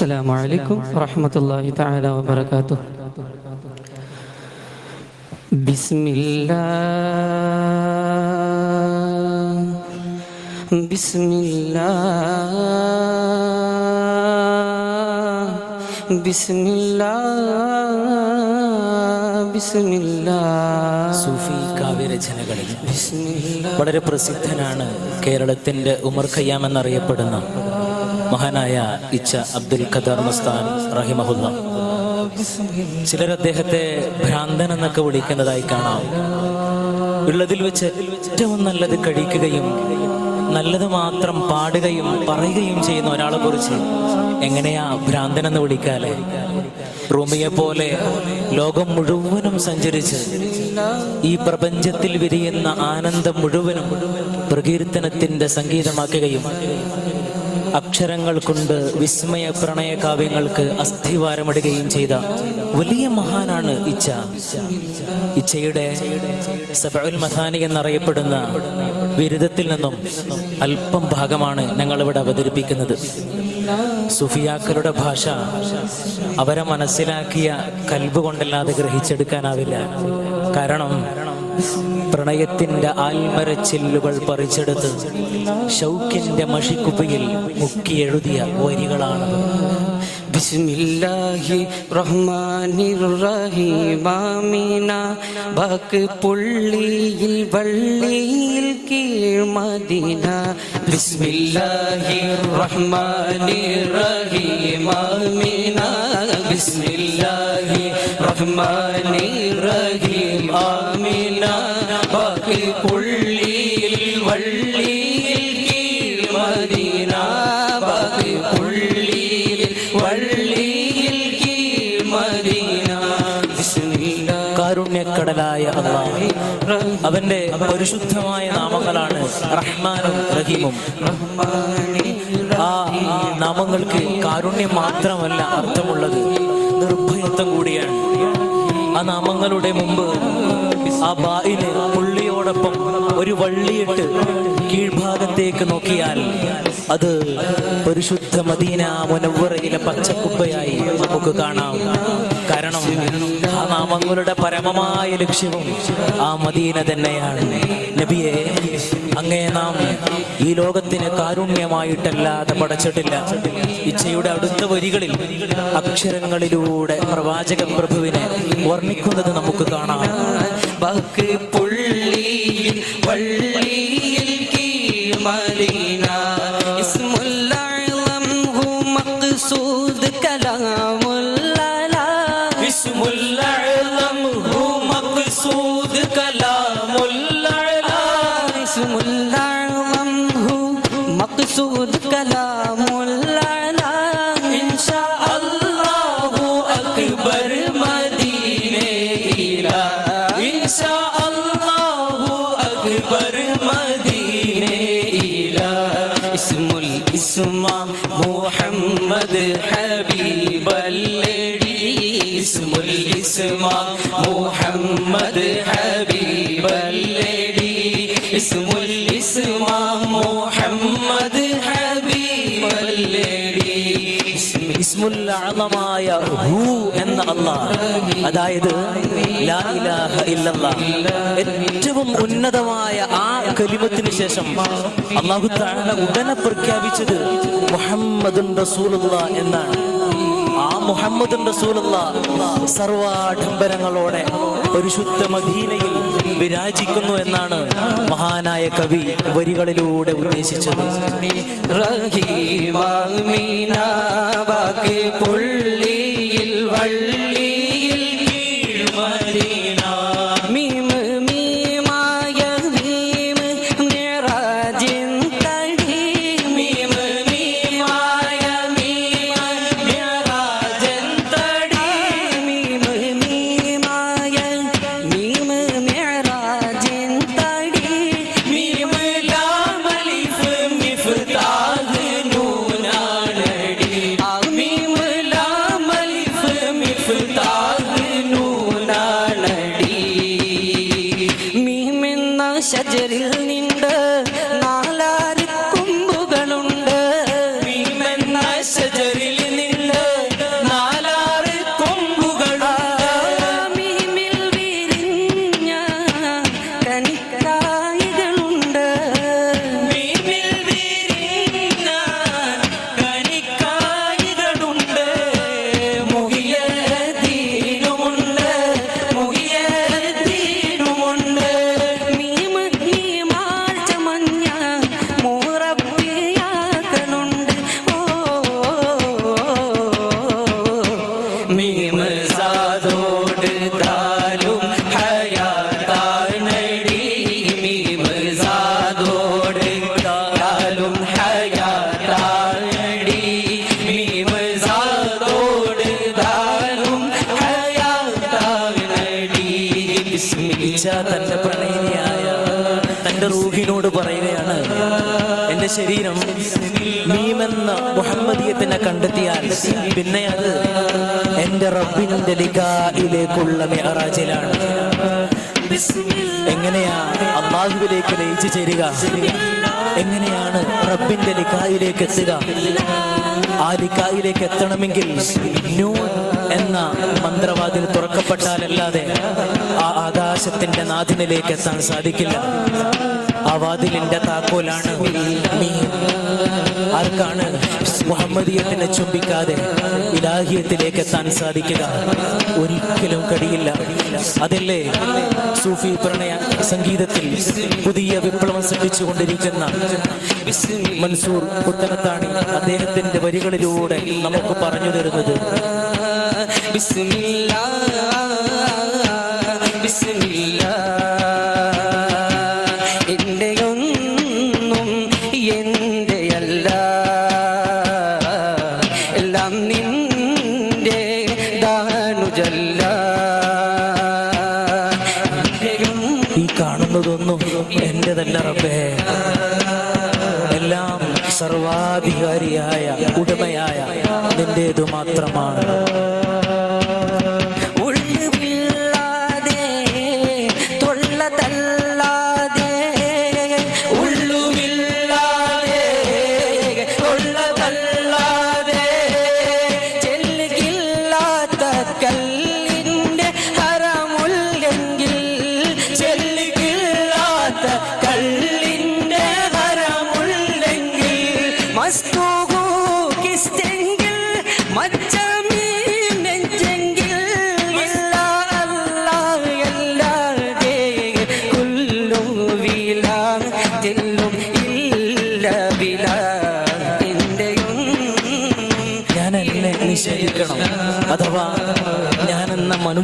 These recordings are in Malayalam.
السلام عليكم ورحمة الله تعالى وبركاته بسم الله بسم الله بسم الله بسم الله സൂഫി കാവ്യരചനകളിൽ بسم الله വളരെ പ്രസിദ്ധനാണ് കേരളത്തിന്റെ ഉമർ ഖയ്യാം എന്നറിയപ്പെടുന്ന മഹാനായ ഇച്ച അബ്ദുൽ ഖദർ മസ്താൻ റഹിമഹുല്ല. ചിലർ അദ്ദേഹത്തെ ഭ്രാന്തൻ എന്നൊക്കെ വിളിക്കുന്നതായി കാണാം. ഉള്ളതിൽ വെച്ച് ഏറ്റവും നല്ലത് കഴിക്കുകയും നല്ലത് മാത്രം പാടുകയും പറയുകയും ചെയ്യുന്ന ഒരാളെ കുറിച്ച് എങ്ങനെയാ ഭ്രാന്തൻ എന്ന് വിളിക്കാലേ? റൂമിയെ പോലെ ലോകം മുഴുവനും സഞ്ചരിച്ച് ഈ പ്രപഞ്ചത്തിൽ വിരിയുന്ന ആനന്ദം മുഴുവനും പ്രകീർത്തനത്തിന്റെ സംഗീതമാക്കുകയും അക്ഷരങ്ങൾ കൊണ്ട് വിസ്മയ പ്രണയ കാവ്യങ്ങൾക്ക് അസ്ഥിവാരമിടുകയും ചെയ്ത വലിയ മഹാനാണ് ഇച്ച ഇച്ചയുടെ സബഉൽ മഥാനി എന്നറിയപ്പെടുന്ന ബിരുദത്തിൽ നിന്നും അല്പം ഭാഗമാണ് ഞങ്ങൾ ഇവിടെ അവതരിപ്പിക്കുന്നത്. സുഫിയാക്കളുടെ ഭാഷ അവരെ മനസ്സിലാക്കിയ കൽബ് കൊണ്ടല്ലാതെ ഗ്രഹിച്ചെടുക്കാനാവില്ല. കാരണം പ്രണയത്തിന്റെ ആൽമരച്ചില്ലുകൾ പറിച്ചെടുത്ത് ഷൗക്കിന്റെ മഷിക്കുപ്പയിൽ മുക്കിയെഴുതിയ വരികളാണ് ബിസ്മില്ലാഹി റഹ്മാനിർ റഹീമാമീന ബാക്ക് പുള്ളിയിൽ വള്ളിയിൽ കീഴ്മദീന ബിസ്മില്ലാഹി റഹ്മാനിർ റഹീമാമീന ബിസ്മില്ലാഹി റഹ്മാനിർ റഹീം. ബാക്ക് പുള്ളിയിൽ വള്ളിയിൽ പുള്ളിയിൽ വള്ളിയിൽ അവന്റെ പരിശുദ്ധമായ നാമങ്ങളാണ് റഹ്മാനും റഹീമും. ആ നാമങ്ങൾക്ക് കാരുണ്യം മാത്രമല്ല അർത്ഥമുള്ളത്. നിർഭയത്വം കൂടിയാണ്. ആ നാമങ്ങളുടെ മുമ്പ് ആ ബായിന് പുള്ളിയോടൊപ്പം ഒരു വള്ളിയിട്ട് കീഴ്ഭാഗത്തേക്ക് നോക്കിയാൽ അത് പരിശുദ്ധ മദീന മുനവറയിലെ പച്ചക്കുപ്പയായി നമുക്ക് കാണാം. കാരണം ആ നാമങ്ങളുടെ പരമമായ ലക്ഷ്യവും ആ മദീന തന്നെയാണ്. നബിയെ അങ്ങേ നാം ഈ ലോകത്തിന് കാരുണ്യമായിട്ടല്ലാതെ പടച്ചിട്ടില്ല. ഇച്ഛയുടെ അടുത്ത വരികളിൽ അക്ഷരങ്ങളിലൂടെ പ്രവാചക പ്രഭുവിനെ വർണിക്കുന്നത് നമുക്ക് കാണാം. ബാക്ക് പുള്ളിയിൽ വള്ളിയിൽ കീഴ്മദീന ഇസ്മുൽ അഅ്ലം ഹു മഖ്സൂദ് കലാമുൽ അലാ ഇസ്മുൽ اسم الاسم محمد حبيب الذي اسم الاسم محمد حبيب الذي اسم الاسم محمد ഇസ്മുൽ അഅ്ലമായ ഹു എന്ന അല്ലാഹ് അതായത് ഏറ്റവും ഉന്നതമായ ആ കലിമത്തിന് ശേഷം അല്ലാഹു തആല ഉടനെ പ്രഖ്യാപിച്ചത് റസൂലുള്ളാഹ് എന്നാണ്. ആ റസൂലുള്ള സർവാഡംബരങ്ങളോടെ പരിശുദ്ധ മദീനയിൽ വിരാജിക്കുന്നു എന്നാണ് മഹാനായ കവി വരികളിലൂടെ ഉദ്ദേശിച്ചത്. റഹീമീനാ പുള്ളിയിൽ വള്ളിയിൽ ശരീരം മീമെന്ന മുഹമ്മദീയത്തിനെ കണ്ടെത്തിയാൽ പിന്നെ അത് എന്റെ റബ്ബിന്റെ ലിഖായിലേക്കുള്ള മെഹറാജിലാണ് എങ്ങനെയാ അള്ളാഹുവിലേക്ക് ലയിച്ചു ചേരുക? എങ്ങനെയാണ് റബ്ബിന്റെ ലിഖായിലേക്ക് എത്തുക? ആ ലിഖായിലേക്ക് എത്തണമെങ്കിൽ ന്യൂ എന്ന മന്ത്രവാദിൽ തുറക്കപ്പെട്ടാലല്ലാതെ ആ ആകാശത്തിന്റെ നാഥിനിലേക്ക് എത്താൻ സാധിക്കില്ല. ആ വാതിലിന്റെ താക്കോലാണ്. മീൻ ആർക്കാണ് മുഹമ്മദിയത്തിനെ ചുംബിക്കാതെ ഇലാഹിയത്തിലേക്ക് എത്താൻ സാധിക്കുക? ഒരിക്കലും കഴിയില്ല. അതല്ലേ സൂഫി പ്രണയ സംഗീതത്തിൽ പുതിയ വിപ്ലവം സൃഷ്ടിച്ചുകൊണ്ടിരിക്കുന്ന മൻസൂർ പുത്തനത്താണി അദ്ദേഹത്തിന്റെ വരികളിലൂടെ നമുക്ക് പറഞ്ഞു തരുന്നത്. ബിസ്മില്ലാ റബ്ബേ. എല്ലാം സർവാധികാരിയായ ഉടമയായ നിന്റേതു മാത്രമാണ്. ഉള്ളുമില്ലാതെ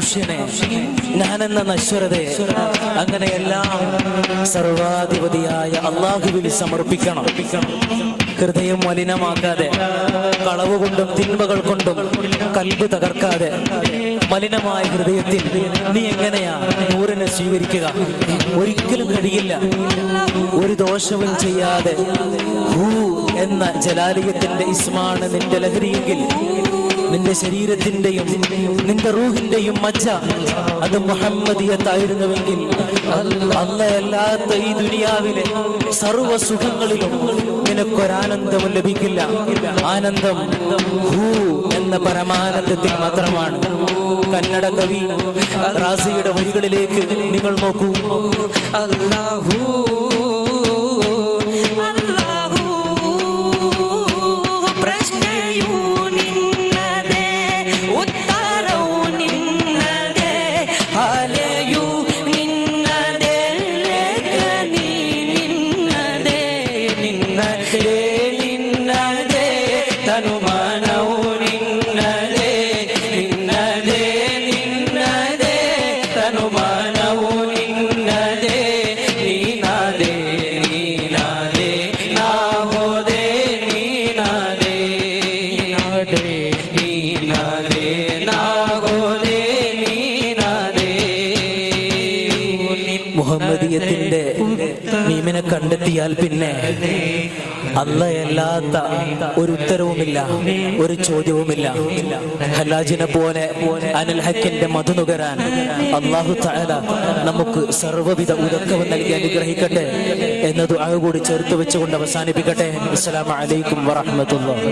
മനുഷ്യനെ ഞാനെന്ന നശ്വരതയെ അങ്ങനെയെല്ലാം സർവാധിപതിയായ അള്ളാഹുവിൽ സമർപ്പിക്കണം. ഹൃദയം മലിനമാക്കാതെ കളവ് കൊണ്ടും തിന്മകൾ കൊണ്ടും കൽബ് തകർക്കാതെ മലിനമായ ഹൃദയത്തിൽ നീ എങ്ങനെയാ നൂറിനെ സ്വീകരിക്കുക? ഒരിക്കലും കഴിയില്ല. ഒരു ദോഷവും ചെയ്യാതെ ഹൂ എന്ന ജലാലയത്തിന്റെ ഇസ്മാണ് നിന്റെ ലഹരിയെങ്കിൽ നിന്റെ ശരീരത്തിന്റെയും നിന്റെ റൂഹിന്റെയും മജ്ജ അത് മുഹമ്മദിയത്തായിരുന്നുവെങ്കിൽ അല്ലയല്ലാത്ത ഈ ദുനിയാവിലെ സർവ സുഖങ്ങളിലും നിനക്കൊരാനന്ദവും ലഭിക്കില്ല. ആനന്ദം ഹൂ എന്ന പരമാനന്ദത്തിൽ മാത്രമാണ്. കന്നഡ കവി റാസിയുടെ വരികളിലേക്ക് നിങ്ങൾ നോക്കൂ. അല്ലാഹു കണ്ടെത്തിയാൽ പിന്നെ അല്ലയല്ലാത്ത ഒരു ഉത്തരവുമില്ല ഒരു ചോദ്യവുമില്ല. ഹലാജിനെ പോലെ അനിൽ ഹക്കിന്റെ മധു നുകരാൻ അള്ളാഹു നമുക്ക് സർവവിധ ഉദക്കവും നൽകി അനുഗ്രഹിക്കട്ടെ എന്നത് കൂടി ചേർത്ത് വെച്ചുകൊണ്ട് അവസാനിപ്പിക്കട്ടെ. അസ്സലാമു അലൈക്കും വറഹ്മത്തുള്ളാഹി